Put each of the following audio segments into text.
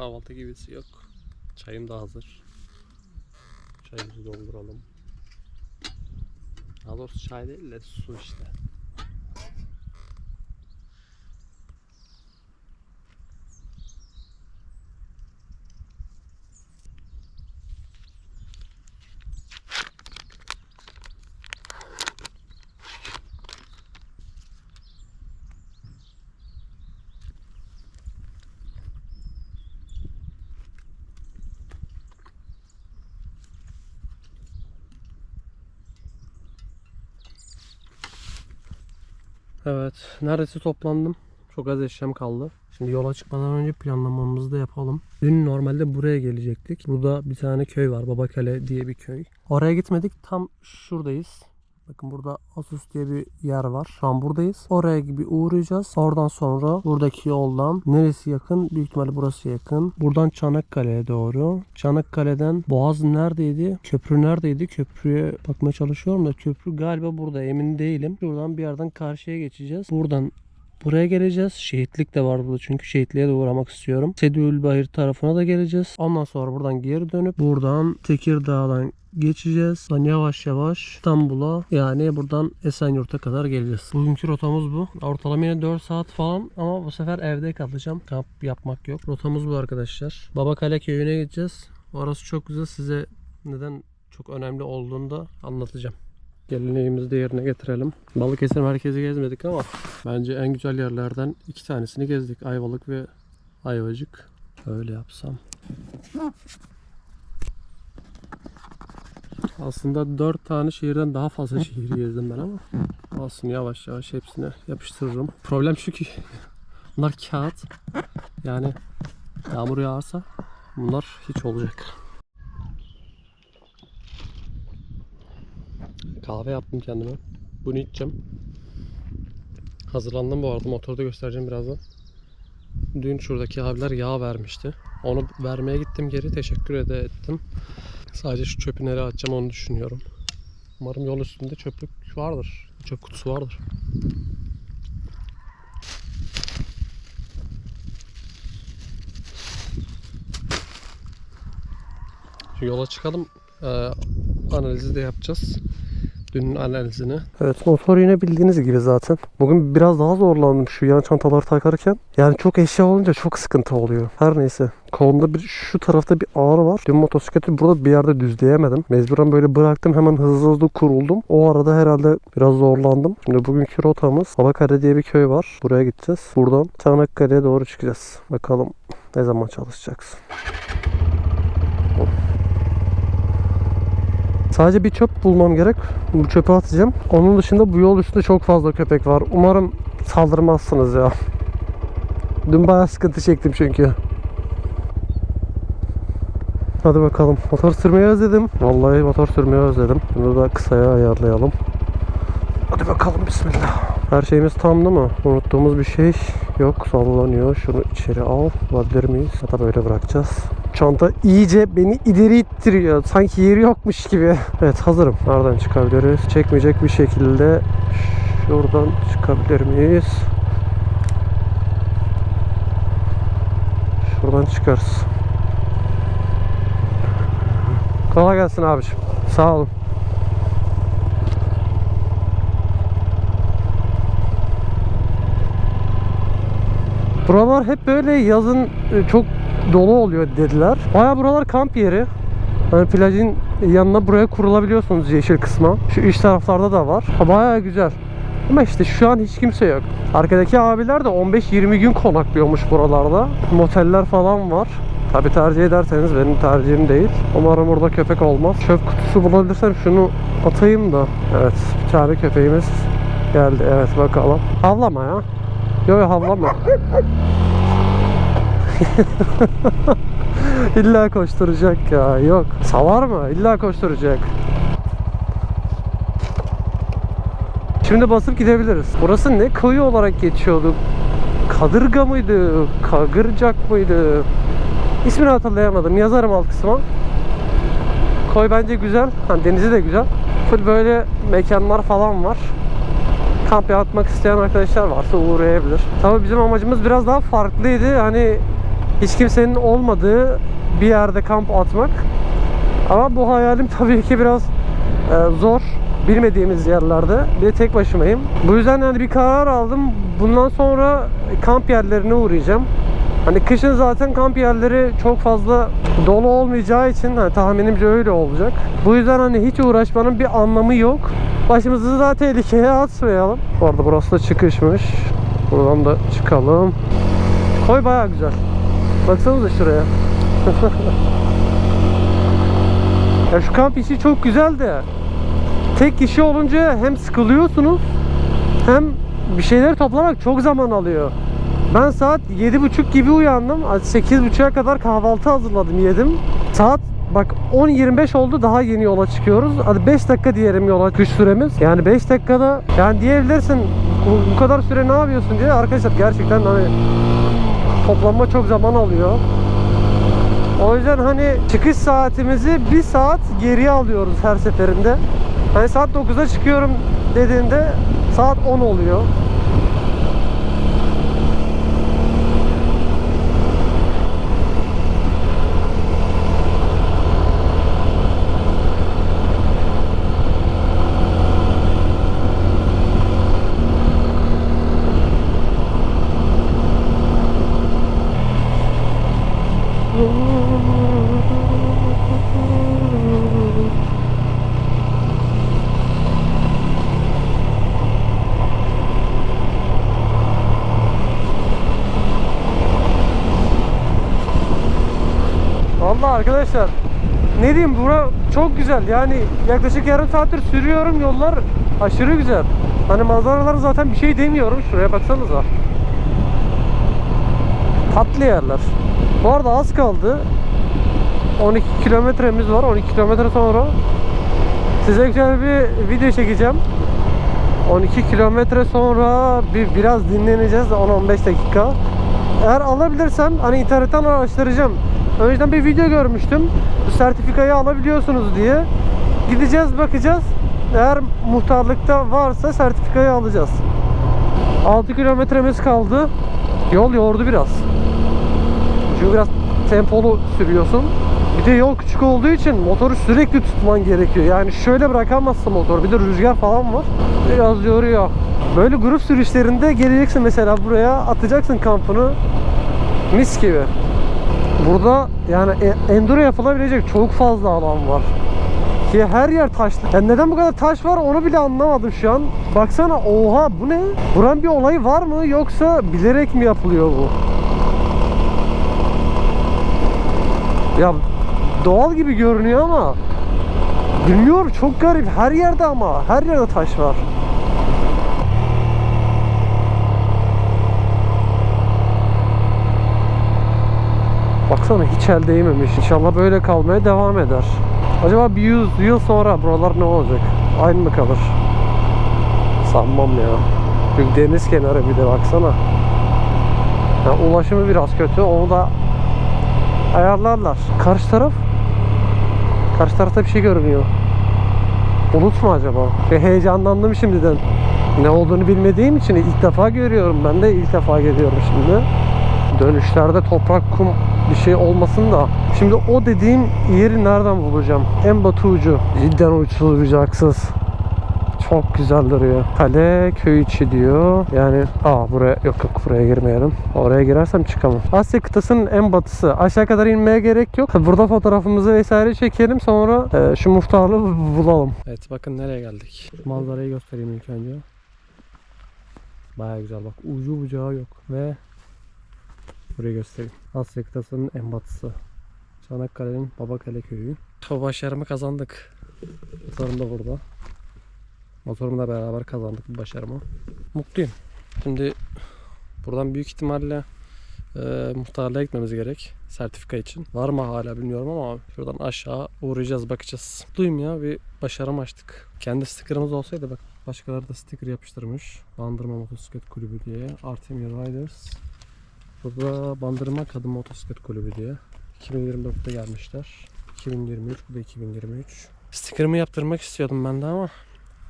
kahvaltı gibisi yok. Çayım da hazır. Çayımızı dolduralım. Daha doğrusu çay değil de su işte. Evet, neredeyse toplandım. Çok az eşyam kaldı. Şimdi yola çıkmadan önce planlamamızı da yapalım. Dün normalde buraya gelecektik. Burada bir tane köy var. Babakale diye bir köy. Oraya gitmedik. Tam şuradayız. Bakın burada Asus diye bir yer var. Şu an buradayız. Oraya gibi uğrayacağız. Oradan sonra buradaki yoldan neresi yakın? Büyük ihtimalle burası yakın. Buradan Çanakkale'ye doğru. Çanakkale'den Boğaz neredeydi? Köprü neredeydi? Köprüye bakmaya çalışıyorum da köprü galiba burada emin değilim. Şuradan bir yerden karşıya geçeceğiz. Buradan Buraya geleceğiz. Şehitlik de var burada çünkü şehitliğe de uğramak istiyorum. Sedülbahir tarafına da geleceğiz. Ondan sonra buradan geri dönüp buradan Tekirdağ'dan geçeceğiz. Sonra yavaş yavaş İstanbul'a yani buradan Esenyurt'a kadar geleceğiz. Bugünkü rotamız bu. Ortalama yine 4 saat falan ama bu sefer evde kalacağım. Kamp yapmak yok. Rotamız bu arkadaşlar. Babakale köyüne gideceğiz. Orası çok güzel. Size neden çok önemli olduğunu da anlatacağım. Geleneğimizi de yerine getirelim. Balıkesir merkezi gezmedik ama bence en güzel yerlerden iki tanesini gezdik. Ayvalık ve Ayvacık. Öyle yapsam. Aslında dört tane şehirden daha fazla şehir gezdim ben ama olsun yavaş yavaş hepsine yapıştırırım. Problem şu ki bunlar kağıt. Yani yağmur yağarsa bunlar hiç olacak. Kahve yaptım kendime. Bunu içeceğim. Hazırlandım bu arada. Motoru da göstereceğim birazdan. Dün şuradaki abiler yağ vermişti. Onu vermeye gittim geri. Teşekkür de ettim. Sadece şu çöpü nereye atacağım onu düşünüyorum. Umarım yol üstünde çöplük vardır. Çöp kutusu vardır. Şu yola çıkalım. Ee, analizi de yapacağız. Dünün analizini. Evet motor yine bildiğiniz gibi zaten. Bugün biraz daha zorlandım şu yan çantaları takarken. Yani çok eşya olunca çok sıkıntı oluyor. Her neyse. Kolumda bir şu tarafta bir ağrı var. Dün motosikleti burada bir yerde düzleyemedim. Mecburen böyle bıraktım. Hemen hızlı hızlı kuruldum. O arada herhalde biraz zorlandım. Şimdi bugünkü rotamız Babakare diye bir köy var. Buraya gideceğiz. Buradan Çanakkale'ye doğru çıkacağız. Bakalım ne zaman çalışacaksın. Sadece bir çöp bulmam gerek. Bu çöpü atacağım. Onun dışında bu yol üstünde çok fazla köpek var. Umarım saldırmazsınız ya. Dün bayağı sıkıntı çektim çünkü. Hadi bakalım. Motor sürmeyi özledim. Vallahi motor sürmeyi özledim. Bunu da kısaya ayarlayalım. Hadi bakalım bismillah. Her şeyimiz tam değil mi? Unuttuğumuz bir şey yok. Sallanıyor. Şunu içeri al. Alabilir miyiz? Ya da böyle bırakacağız. Çanta iyice beni ileri ittiriyor. Sanki yeri yokmuş gibi. Evet hazırım. Nereden çıkabiliriz? Çekmeyecek bir şekilde şuradan çıkabilir miyiz? Şuradan çıkarız. Kolay gelsin abiciğim. Sağ olun. Buralar hep böyle yazın e, çok dolu oluyor dediler. Baya buralar kamp yeri. Hani plajın yanına buraya kurulabiliyorsunuz yeşil kısma. Şu iç taraflarda da var. Baya güzel. Ama işte şu an hiç kimse yok. Arkadaki abiler de 15-20 gün konaklıyormuş buralarda. Moteller falan var. Tabi tercih ederseniz benim tercihim değil. Umarım burada köpek olmaz. Çöp kutusu bulabilirsem şunu atayım da. Evet bir tane köpeğimiz geldi. Evet bakalım. Havlama ya. Yok yok havlama. İlla koşturacak ya. Yok. Savar mı? İlla koşturacak. Şimdi basıp gidebiliriz. Burası ne köyü olarak geçiyordu? Kadırga mıydı? Kagırcak mıydı? İsmini hatırlayamadım. Yazarım alt kısma. Koy bence güzel. Hani denizi de güzel. Full böyle mekanlar falan var. Kamp yapmak isteyen arkadaşlar varsa uğrayabilir. Tabii bizim amacımız biraz daha farklıydı. Hani hiç kimsenin olmadığı bir yerde kamp atmak. Ama bu hayalim tabii ki biraz e, zor. Bilmediğimiz yerlerde. Bir de tek başımayım. Bu yüzden yani bir karar aldım. Bundan sonra kamp yerlerine uğrayacağım. Hani kışın zaten kamp yerleri çok fazla dolu olmayacağı için hani tahminimce öyle olacak. Bu yüzden hani hiç uğraşmanın bir anlamı yok. Başımızı da tehlikeye atmayalım. Bu arada burası da çıkışmış. Buradan da çıkalım. Koy bayağı güzel. Baksanıza şuraya. ya şu kamp işi çok güzel de tek kişi olunca hem sıkılıyorsunuz hem bir şeyleri toplamak çok zaman alıyor. Ben saat 7.30 gibi uyandım. 8.30'a kadar kahvaltı hazırladım, yedim. Saat bak 10.25 oldu daha yeni yola çıkıyoruz. Hadi 5 dakika diyelim yola çıkış süremiz. Yani 5 dakikada yani diyebilirsin bu kadar süre ne yapıyorsun diye. Arkadaşlar gerçekten hani toplanma çok zaman alıyor. O yüzden hani çıkış saatimizi bir saat geriye alıyoruz her seferinde. Hani saat 9'da çıkıyorum dediğinde saat 10 oluyor. Vallahi arkadaşlar ne diyeyim bura çok güzel yani yaklaşık yarım saattir sürüyorum yollar aşırı güzel. Hani manzaralar zaten bir şey demiyorum şuraya baksanıza. Tatlı yerler. Bu arada az kaldı. 12 kilometremiz var. 12 kilometre sonra size güzel bir video çekeceğim. 12 kilometre sonra bir biraz dinleneceğiz 10-15 dakika. Eğer alabilirsem hani internetten araştıracağım. Önceden bir video görmüştüm. Sertifikayı alabiliyorsunuz diye. Gideceğiz bakacağız. Eğer muhtarlıkta varsa sertifikayı alacağız. 6 kilometremiz kaldı. Yol yordu biraz. Çünkü biraz tempolu sürüyorsun. Bir de yol küçük olduğu için motoru sürekli tutman gerekiyor. Yani şöyle bırakamazsın motoru. Bir de rüzgar falan var. Biraz yoruyor. Böyle grup sürüşlerinde geleceksin mesela buraya atacaksın kampını. Mis gibi. Burada yani e- enduro yapılabilecek çok fazla alan var. Ki her yer taşlı. Yani neden bu kadar taş var onu bile anlamadım şu an. Baksana oha bu ne? Buranın bir olayı var mı yoksa bilerek mi yapılıyor bu? Ya doğal gibi görünüyor ama bilmiyorum çok garip. Her yerde ama her yerde taş var. Baksana hiç el değmemiş. İnşallah böyle kalmaya devam eder. Acaba bir 100 yıl sonra buralar ne olacak? Aynı mı kalır? Sanmam ya. Çünkü deniz kenarı bir de baksana. Ya ulaşımı biraz kötü. Onu da ayarlarlar. Karşı taraf? Karşı tarafta bir şey görünüyor. Bulut mu acaba? Ve heyecanlandım şimdiden. Ne olduğunu bilmediğim için ilk defa görüyorum. Ben de ilk defa görüyorum şimdi. Dönüşlerde toprak, kum bir şey olmasın da. Şimdi o dediğim yeri nereden bulacağım? En batı ucu. Cidden uçsuz bucaksız. Çok güzel duruyor. Kale köy içi diyor. Yani aa buraya yok yok buraya girmeyelim. Oraya girersem çıkamam. Asya kıtasının en batısı. Aşağı kadar inmeye gerek yok. Burada fotoğrafımızı vesaire çekelim sonra e, şu muhtarlığı bulalım. Evet bakın nereye geldik. Manzarayı göstereyim ilk önce. Baya güzel bak. Ucu bucağı yok. Ve burayı göstereyim. Asya kıtasının en batısı. Çanakkale'nin Babakale köyü. O başarımı kazandık. Motorum da burada. Motorumla beraber kazandık bu başarımı. Mutluyum. Şimdi buradan büyük ihtimalle e, muhtarlığa gitmemiz gerek. Sertifika için. Var mı hala bilmiyorum ama şuradan aşağı uğrayacağız bakacağız. Mutluyum ya bir başarım açtık. Kendi stickerımız olsaydı bak başkaları da sticker yapıştırmış. Bandırma Motosiklet Kulübü diye. Artemia Riders. Burada Bandırma Kadın Motosiklet Kulübü diye. 2024'te gelmişler. 2023 bu da 2023. Sticker'ımı yaptırmak istiyordum ben de ama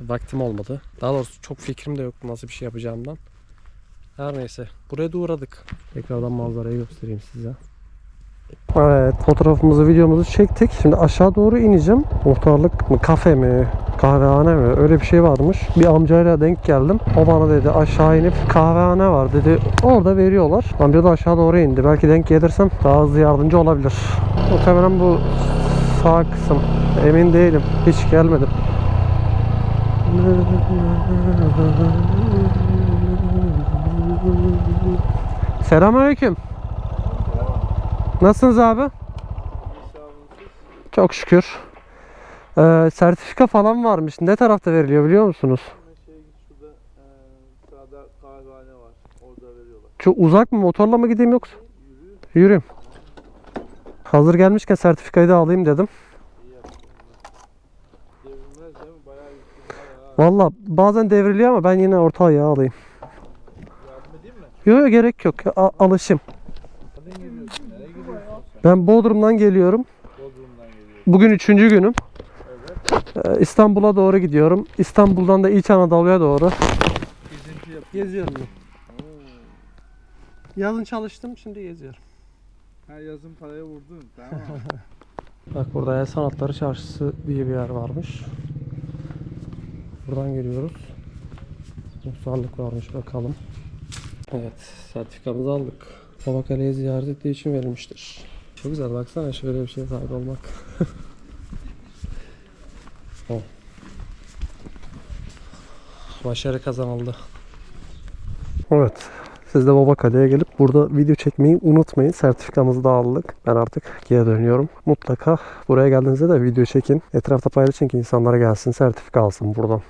vaktim olmadı. Daha doğrusu çok fikrim de yoktu nasıl bir şey yapacağımdan. Her neyse. Buraya da uğradık. Tekrardan manzarayı göstereyim size. Evet fotoğrafımızı videomuzu çektik. Şimdi aşağı doğru ineceğim. Muhtarlık mı kafe mi kahvehane mi öyle bir şey varmış. Bir amcayla denk geldim. O bana dedi aşağı inip kahvehane var dedi. Orada veriyorlar. Amca da aşağı doğru indi. Belki denk gelirsem daha hızlı yardımcı olabilir. Muhtemelen bu sağ kısım. Emin değilim. Hiç gelmedim. Selamünaleyküm. Nasılsınız abi? Çok şükür. Ee, sertifika falan varmış. Ne tarafta veriliyor biliyor musunuz? Çok uzak mı? Motorla mı gideyim yoksa? Yürü. Yürüyeyim. Hazır gelmişken sertifikayı da alayım dedim. Valla bazen devriliyor ama ben yine orta ayağı alayım. Yardım edeyim mi? Yok yok gerek yok. A- alışım. Nereden geliyorsun? Ben Bodrum'dan geliyorum. Bodrum'dan geliyorsun. Bugün üçüncü günüm. Evet. Ee, İstanbul'a doğru gidiyorum. İstanbul'dan da İç Anadolu'ya doğru. Gezinti. Geziyorum. Oo. Yazın çalıştım şimdi geziyorum. Ha yazın paraya vurdun. Tamam. Bak burada El Sanatları Çarşısı diye bir yer varmış. Buradan geliyoruz. Muhtarlık varmış bakalım. Evet sertifikamızı aldık. Babakale'yi ziyaret ettiği için verilmiştir. Çok güzel baksana şöyle bir şeye sahip olmak. oh. Başarı kazanıldı. Evet. Siz de Babakale'ye gelip burada video çekmeyi unutmayın. Sertifikamızı da aldık. Ben artık geri dönüyorum. Mutlaka buraya geldiğinizde de video çekin. Etrafta paylaşın ki insanlara gelsin sertifika alsın buradan.